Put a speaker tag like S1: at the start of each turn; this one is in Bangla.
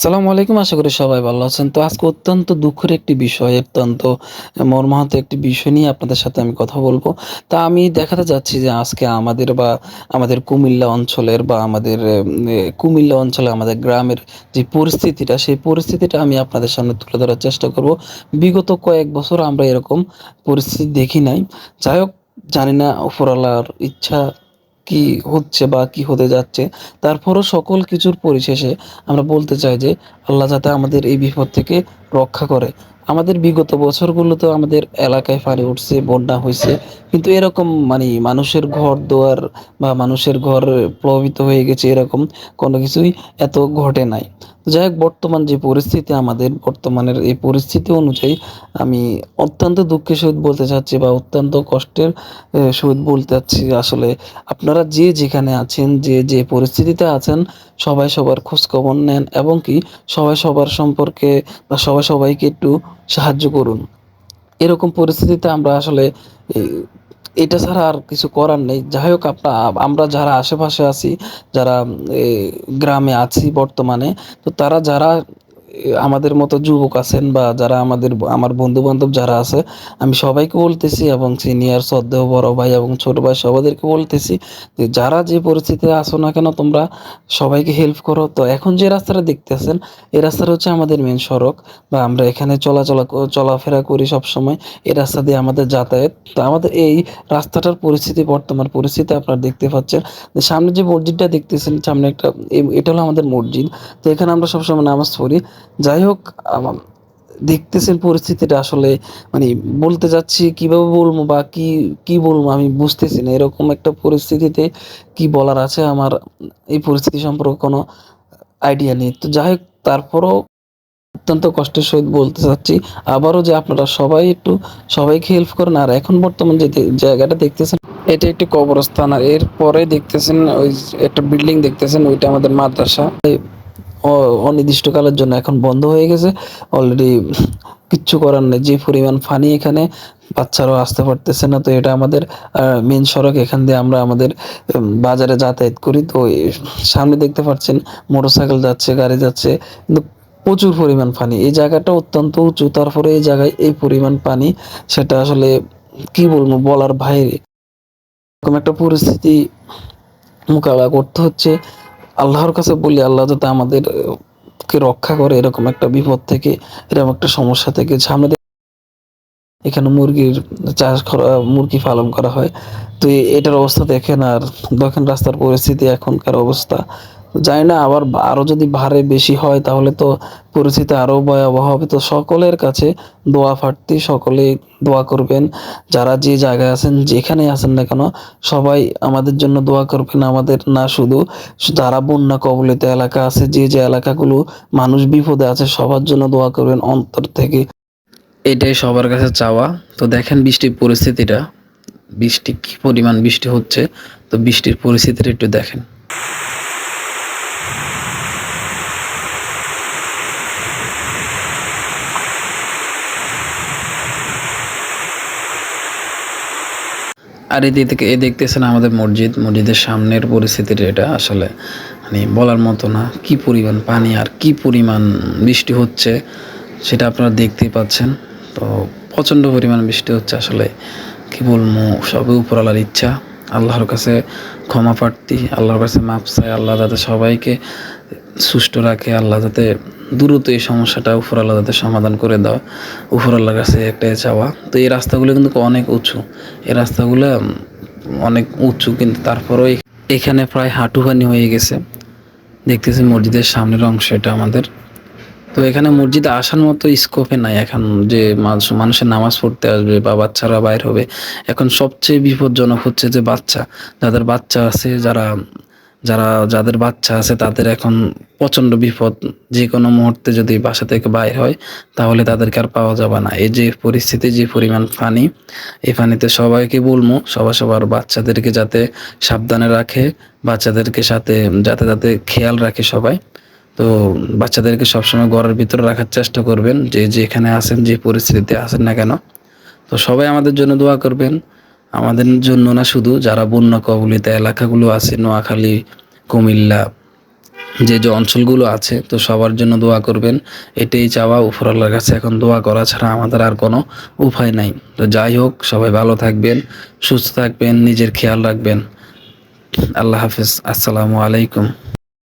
S1: আসসালামু আলাইকুম, আশা করি সবাই ভালো আছেন। তো আজকে অত্যন্ত দুঃখের একটি বিষয়, অত্যন্ত মর্মাহত একটি বিষয় নিয়ে আপনাদের সাথে আমি কথা বলব। তা আমি দেখাতে যাচ্ছি যে আজকে আমাদের বা আমাদের কুমিল্লা অঞ্চলের বা আমাদের কুমিল্লা অঞ্চলে আমাদের গ্রামের যে পরিস্থিতিটা, সেই পরিস্থিতিটা আমি আপনাদের সামনে তুলে ধরার চেষ্টা করব। বিগত কয়েক বছর আমরা এরকম পরিস্থিতি দেখি নাই। যাই হোক, জানি না উপরওয়ালার ইচ্ছা কি হচ্ছে বা কি হতে যাচ্ছে, তারপরও সকল কিছুর পরিশেষে আমরা বলতে চাই যে আল্লাহ যাতে আমাদের এই বিপদ থেকে রক্ষা করে। আমাদের বিগত বছরগুলোতে আমাদের এলাকায় পানি উঠছে, বন্যা হয়েছে কিন্তু এরকম মানে মানুষের ঘর দোয়ার বা মানুষের ঘর প্রভাবিত হয়ে গেছে এরকম কোনো কিছুই এত ঘটে নাই। যাই হোক বর্তমান যে পরিস্থিতি আমাদের, বর্তমানের এই পরিস্থিতি অনুযায়ী আমি অত্যন্ত দুঃখের সহিত বলতে চাচ্ছি বা অত্যন্ত কষ্টের সহিত বলতে চাচ্ছি। আসলে আপনারা যে যেখানে আছেন, যে যে পরিস্থিতিতে আছেন, সবাই সবার খোঁজখবর নেন এবং কি সবাই সবার সম্পর্কে বা সবাই সবাইকে একটু সাহায্য করুন। এরকম পরিস্থিতিতে আমরা আসলে এটা ছাড়া আর কিছু করার নেই। যাই হোক, আপনা, আমরা যারা আশেপাশে আছি, যারা গ্রামে আছি বর্তমানে, তো তারা যারা আমাদের মতো যুবক আছেন বা যারা আমাদের আমার বন্ধু বান্ধব যারা আছে, আমি সবাইকে বলতেছি এবং সিনিয়র শ্রদ্ধেয় বড় ভাই এবং ছোট ভাই সবাইদেরকে বলতেছি যে যারা যে পরিস্থিতিতে আসো না কেন, তোমরা সবাইকে হেল্প করো। তো এখন যে রাস্তাটা দেখতেছেন, এই রাস্তাটা হচ্ছে আমাদের মেন সড়ক বা আমরা এখানে চলাচলা, চলাফেরা করি সব সময় এই রাস্তা দিয়ে আমাদের যাতায়াত। তো আমাদের এই রাস্তাটার পরিস্থিতি, বর্তমান পরিস্থিতি আপনারা দেখতে পাচ্ছেন। সামনে যে মসজিদটা দেখতেছেন, সামনে একটা এটা হলো আমাদের মসজিদ। তো এখানে আমরা সবসময় নামাজ পড়ি। যাই হোক দেখতেছেন পরিস্থিতিটা আসলে মানে বলতে যাচ্ছি কীভাবে বলব বা কি কি বলব আমি বুঝতেছি না। এরকম একটা পরিস্থিতিতে কি বলার আছে আমার এই পরিস্থিতি সম্পর্কে কোনো আইডিয়া নেই। তো যাই হোক, তারপরও অত্যন্ত কষ্টের সহিত বলতে চাচ্ছি আবারও যে আপনারা সবাই একটু, সবাইকে হেল্প করেন। আর এখন বর্তমান যে জায়গাটা দেখতেছেন, এটা একটি কবরস্থান। আর এরপরে দেখতেছেন ওই একটা বিল্ডিং দেখতেছেন, ওইটা আমাদের মাদ্রাসা। অনির্দিষ্টকালের জন্য এখন বন্ধ হয়ে গেছে। অলরেডি কিচ্ছু করার নেই। যে পরিমাণ ফানি এখানে বাচ্চারাও আসতে পারতেছে না, তো এটা আমাদের মেন সড়ক। এখান দিয়ে আমরা আমাদের বাজারে যাতায়াত করি। তো সামনে দেখতে পাচ্ছেন, মোটরসাইকেল যাচ্ছে, গাড়ি যাচ্ছে, কিন্তু প্রচুর পরিমাণ পানি। এই জায়গাটা অত্যন্ত উঁচু। তারপরে এই জায়গায় এই পরিমাণ পানি, সেটা আসলে কি বলব, বলার বাইরে। এরকম একটা পরিস্থিতি মোকাবেলা করতে হচ্ছে। আল্লাহর কাছে বলি, আল্লাহ যাতে আমাদের কে রক্ষা করে এরকম একটা বিপদ থেকে, এরকম একটা সমস্যা থেকে। ঝামেলা এখানে মুরগির চাষ করা, মুরগি পালন করা হয়। তো এটার অবস্থা দেখেন আর দেখেন রাস্তার পরিস্থিতি, এখনকার অবস্থা। জানি না, আবার বা- আরও যদি ভারে বেশি হয় তাহলে তো পরিস্থিতি আরও ভয়াবহ হবে। তো সকলের কাছে দোয়া ফাটতি সকলে দোয়া করবেন। যারা যে জায়গায় আছেন যেখানে আছেন না কেন, সবাই আমাদের জন্য দোয়া করবেন। আমাদের না শুধু যারা বন্যা কবলিত এলাকা আছে, যে যে এলাকাগুলো মানুষ বিপদে আছে, সবার জন্য দোয়া করবেন অন্তর থেকে। এটাই সবার কাছে চাওয়া। তো দেখেন বৃষ্টির পরিস্থিতিটা। বৃষ্টি কি পরিমাণ বৃষ্টি হচ্ছে? তো বৃষ্টির পরিস্থিতিটা একটু দেখেন। আর এই দিকে এ দেখতেছেন আমাদের মসজিদ। মসজিদের সামনের পরিস্থিতিটা এটা আসলে। মানে বলার মতো না কি পরিমাণ পানি আর কি পরিমাণ বৃষ্টি হচ্ছে সেটা আপনারা দেখতেই পাচ্ছেন। তো প্রচণ্ড পরিমাণ বৃষ্টি হচ্ছে আসলে। কি বলব, সবই উপরওয়ালার ইচ্ছা। আল্লাহর কাছে ক্ষমা প্রার্থী, আল্লাহর কাছে মাপ আল্লাহ যাতে সবাইকে সুষ্ঠু রাখে, আল্লাহ যাতে দ্রুত এই সমস্যাটা উপরওয়ালা যাতে সমাধান করে দাও উপরওয়ালার কাছে একটাই চাওয়া। তো এই রাস্তাগুলো কিন্তু অনেক উঁচু। এই রাস্তাগুলো অনেক উঁচু, কিন্তু তারপরেও এখানে প্রায় হাঁটু পানি হয়ে গেছে। দেখতেছি মসজিদের সামনের অংশ এটা আমাদের। তো এখানে মসজিদে আসার মতো স্কোপে নাই। এখন যে মানুষ- মানুষের নামাজ পড়তে আসবে বা বাচ্চারা বাইর হবে, এখন সবচেয়ে বিপজ্জনক হচ্ছে যে বাচ্চা। যাদের বাচ্চা আছে, যারা যারা, যাদের বাচ্চা আছে তাদের এখন প্রচণ্ড বিপদ। যে কোনো মুহূর্তে যদি বাসা থেকে বাইর হয়, তাহলে তাদেরকে আর পাওয়া যাবে না। এই যে পরিস্থিতি, যে পরিমাণ পানি, এই পানিতে সবাইকে বলব, সবার সবার বাচ্চাদেরকে যাতে সাবধানে রাখে, বাচ্চাদেরকে সাথে, যাতে যাতে খেয়াল রাখে সবাই। তো বাচ্চাদেরকে সবসময় ঘরের ভিতরে রাখার চেষ্টা করবেন। যে, যেখানে আছেন, যে পরিস্থিতিতে আছেন না কেন। তো সবাই আমাদের জন্য দোয়া করবেন। আমাদের জন্য না শুধু, যারা বন্যা কবলিত এলাকাগুলো আছে, নোয়াখালী, কুমিল্লা, যে যে অঞ্চলগুলো আছে, তো সবার জন্য দোয়া করবেন। এটাই চাওয়া উপরআল্লাহর কাছে এখন দোয়া করা ছাড়া আমাদের আর কোনো উপায় নাই। তো যাই হোক, সবাই ভালো থাকবেন, সুস্থ থাকবেন, নিজের খেয়াল রাখবেন। আল্লাহ হাফিজ, আসসালামু আলাইকুম।